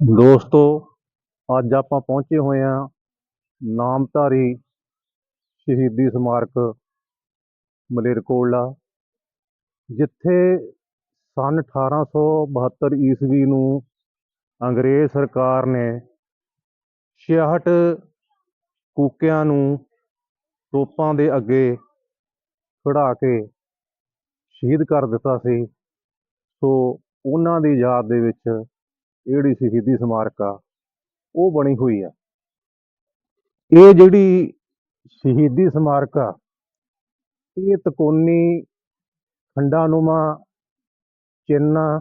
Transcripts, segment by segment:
ਦੋਸਤੋ, ਅੱਜ ਆਪਾਂ ਪਹੁੰਚੇ ਹੋਏ ਹਾਂ ਨਾਮਧਾਰੀ ਸ਼ਹੀਦੀ ਸਮਾਰਕ ਮਲੇਰਕੋਟਲਾ, ਜਿੱਥੇ ਸੰਨ 1872 ਈਸਵੀ ਨੂੰ ਅੰਗਰੇਜ਼ ਸਰਕਾਰ ਨੇ 66 ਕੂਕਿਆਂ ਨੂੰ ਤੋਪਾਂ ਦੇ ਅੱਗੇ ਖੜਾ ਕੇ ਸ਼ਹੀਦ ਕਰ ਦਿੱਤਾ ਸੀ। ਸੋ ਉਹਨਾਂ ਦੀ ਯਾਦ ਦੇ ਵਿੱਚ ਇਹ ਜਿਹੜੀ ਸ਼ਹੀਦੀ ਸਮਾਰਕ ਆ, ਉਹ ਬਣੀ ਹੋਈ ਆ। ਇਹ ਜਿਹੜੀ ਸ਼ਹੀਦੀ ਸਮਾਰਕ ਆ, ਇਹ ਤਕੋਨੀ, ਖੰਡਾਨੁਮਾ ਚਿੰਨ੍ਹ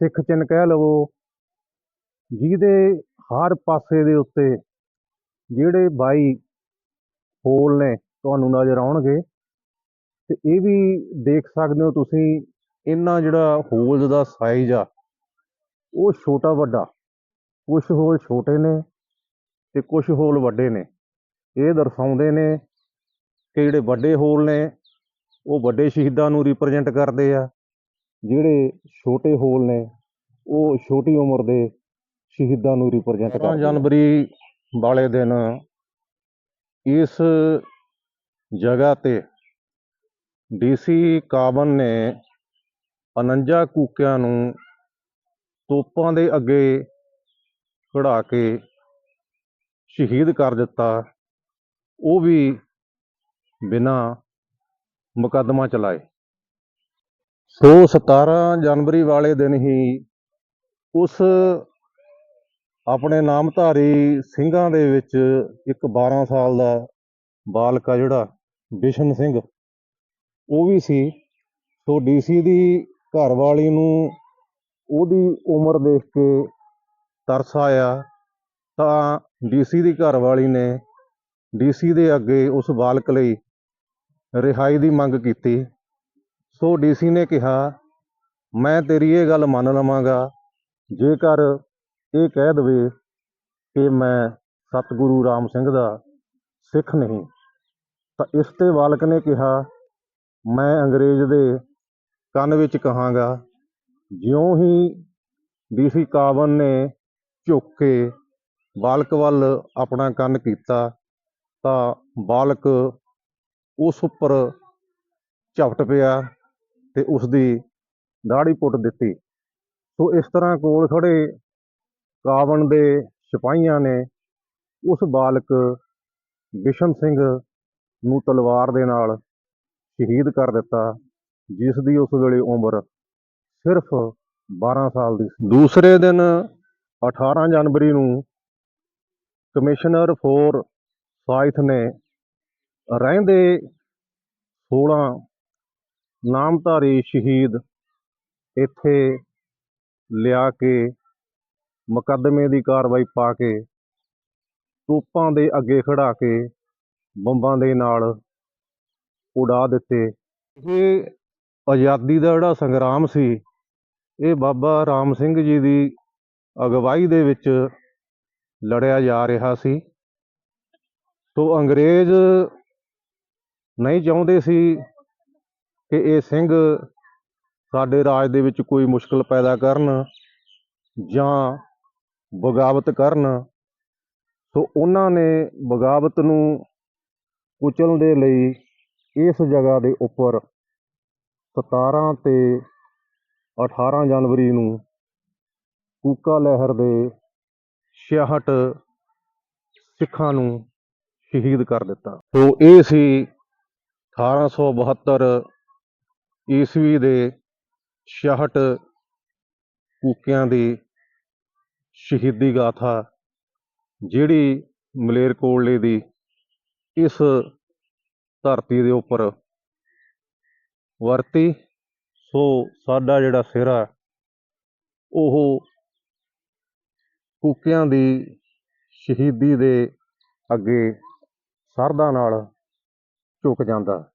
ਸਿੱਖ ਚਿੰਨ੍ਹ ਕਹਿ ਲਵੋ, ਜਿਹਦੇ ਹਰ ਪਾਸੇ ਦੇ ਉੱਤੇ ਜਿਹੜੇ ਬਾਈ ਹੋਲ ਨੇ ਤੁਹਾਨੂੰ ਨਜ਼ਰ ਆਉਣਗੇ, ਤੇ ਇਹ ਵੀ ਦੇਖ ਸਕਦੇ ਹੋ ਤੁਸੀਂ ਇਹਨਾਂ ਜਿਹੜਾ ਹੋਲਸ ਦਾ ਸਾਈਜ਼ ਆ ਉਹ ਛੋਟਾ ਵੱਡਾ ਕੁਝ ਹੋਲ ਛੋਟੇ ਨੇ ਤੇ ਕੁਝ ਹੋਲ ਵੱਡੇ ਨੇ। ਇਹ ਦਰਸਾਉਂਦੇ ਨੇ ਕਿ ਜਿਹੜੇ ਵੱਡੇ ਹੋਲ ਨੇ, ਉਹ ਵੱਡੇ ਸ਼ਹੀਦਾਂ ਨੂੰ ਰਿਪਰੈਜ਼ੈਂਟ ਕਰਦੇ ਆ। ਜਿਹੜੇ ਛੋਟੇ ਹੋਲ ਨੇ, ਉਹ ਛੋਟੀ ਉਮਰ ਦੇ ਸ਼ਹੀਦਾਂ ਨੂੰ ਰਿਪਰੈਜ਼ੈਂਟ ਕਰਦੇ ਆ। ਜਨਵਰੀ ਵਾਲੇ ਦਿਨ ਇਸ ਜਗ੍ਹਾ ਤੇ ਡੀਸੀ ਕਾਬਨ ਨੇ 49 ਕੂਕਿਆਂ ਨੂੰ ਤੋਪਾਂ ਦੇ ਅੱਗੇ ਖੜਾ ਕੇ ਸ਼ਹੀਦ ਕਰ ਦਿੱਤਾ। ਉਹ ਵੀ ਬਿਨਾਂ ਮੁਕੱਦਮਾ ਚਲਾਏ। ਸੋ 17 ਜਨਵਰੀ ਵਾਲੇ ਦਿਨ ਹੀ ਉਸ ਆਪਣੇ ਨਾਮਧਾਰੀ ਸਿੰਘਾਂ ਦੇ ਵਿੱਚ ਇੱਕ 12 ਸਾਲ ਦਾ ਬਾਲਕ ਆ ਜਿਹੜਾ, ਬਿਸ਼ਨ ਸਿੰਘ, ਉਹ ਵੀ ਸੀ। ਸੋ ਡੀਸੀ ਦੀ ਘਰਵਾਲੀ ਨੂੰ ਉਹਦੀ ਉਮਰ ਦੇਖ ਕੇ ਤਰਸ ਆਇਆ ਤਾਂ ਡੀਸੀ ਦੀ ਘਰਵਾਲੀ ਨੇ ਡੀਸੀ ਦੇ ਅੱਗੇ ਉਸ ਬਾਲਕ ਲਈ ਰਿਹਾਈ ਦੀ ਮੰਗ ਕੀਤੀ। ਸੋ ਡੀਸੀ ਨੇ ਕਿਹਾ, ਮੈਂ ਤੇਰੀ ਇਹ ਗੱਲ ਮੰਨ ਲਵਾਂਗਾ, ਜੇਕਰ ਇਹ ਕਹਿ ਦਵੇ ਕਿ ਮੈਂ ਸਤਿਗੁਰੂ ਰਾਮ ਸਿੰਘ ਦਾ ਸਿੱਖ ਨਹੀਂ, ਤਾਂ ਇਸ ਤੇ ਬਾਲਕ ਨੇ ਕਿਹਾ, ਮੈਂ ਅੰਗਰੇਜ਼ ਦੇ ਕੰਨ ਵਿੱਚ ਕਹਾਂਗਾ ਜਿਉਂ ਹੀ ਡੀਸੀ ਕਾਬਨ ਨੇ ਝੁੱਕ ਕੇ ਬਾਲਕ ਵੱਲ ਆਪਣਾ ਕੰਨ ਕੀਤਾ, ਤਾਂ ਬਾਲਕ ਉਸ ਉੱਪਰ ਝਪਟ ਪਿਆ ਤੇ ਉਸ ਦੀ ਦਾੜੀ ਪੁੱਟ ਦਿੱਤੀ। ਸੋ ਇਸ ਤਰ੍ਹਾਂ ਕੋਲ ਖੜੇ ਕਾਬਨ ਦੇ ਸਿਪਾਹੀਆਂ ਨੇ ਉਸ ਬਾਲਕ ਬਿਸ਼ਨ ਸਿੰਘ ਨੂੰ ਤਲਵਾਰ ਦੇ ਨਾਲ ਸ਼ਹੀਦ ਕਰ ਦਿੱਤਾ, ਜਿਸ ਦੀ ਉਸ ਵੇਲੇ ਉਮਰ ਸਿਰਫ 12 ਸਾਲ ਦੀ ਸੀ। ਦੂਸਰੇ ਦਿਨ 18 ਜਨਵਰੀ ਨੂੰ ਕਮਿਸ਼ਨਰ ਫੋਰ ਸਾਇਥ ਨੇ ਰਹਿੰਦੇ 16 ਨਾਮਧਾਰੀ ਸ਼ਹੀਦ ਇੱਥੇ ਲਿਆ ਕੇ ਮੁਕੱਦਮੇ ਦੀ ਕਾਰਵਾਈ ਪਾ ਕੇ ਤੋਪਾਂ ਦੇ ਅੱਗੇ ਖੜਾ ਕੇ ਬੰਬਾਂ ਦੇ ਨਾਲ ਉਡਾ ਦਿੱਤੇ। ਇਹ ਆਜ਼ਾਦੀ ਦਾ ਜਿਹੜਾ ਸੰਗਰਾਮ ਸੀ ਇਹ ਬਾਬਾ ਰਾਮ ਸਿੰਘ ਜੀ ਦੀ ਅਗਵਾਈ ਦੇ ਵਿੱਚ ਲੜਿਆ ਜਾ ਰਿਹਾ ਸੀ। ਸੋ ਅੰਗਰੇਜ਼ ਨਹੀਂ ਚਾਹੁੰਦੇ ਸੀ ਕਿ ਇਹ ਸਿੰਘ ਸਾਡੇ ਰਾਜ ਦੇ ਵਿੱਚ ਕੋਈ ਮੁਸ਼ਕਲ ਪੈਦਾ ਕਰਨ ਜਾਂ ਬਗਾਵਤ ਕਰਨ। ਸੋ ਉਹਨਾਂ ਨੇ ਬਗਾਵਤ ਨੂੰ ਕੁਚਲਣ ਦੇ ਲਈ ਇਸ ਜਗ੍ਹਾ ਦੇ ਉੱਪਰ 17 ਤੇ 18 ਜਨਵਰੀ ਨੂੰ ਕੂਕਾ ਲਹਿਰ ਦੇ 66 ਸਿੱਖਾਂ ਨੂੰ ਸ਼ਹੀਦ ਕਰ ਦਿੱਤਾ। ਸੋ ਇਹ ਸੀ 1872 ਈਸਵੀ ਦੇ 66 ਕੂਕਿਆਂ ਦੀ ਸ਼ਹੀਦੀ ਗਾਥਾ, ਜਿਹੜੀ ਮਲੇਰਕੋਟਲੇ ਦੀ ਇਸ ਧਰਤੀ ਦੇ ਉੱਪਰ ਵਰਤੀ। ਸੋ ਸਾਡਾ ਜਿਹੜਾ ਸਿਹਰਾ ਉਹ ਕੂਕਿਆਂ ਦੀ ਸ਼ਹੀਦੀ ਦੇ ਅੱਗੇ ਸਰਦਾ ਨਾਲ ਝੁਕ ਜਾਂਦਾ।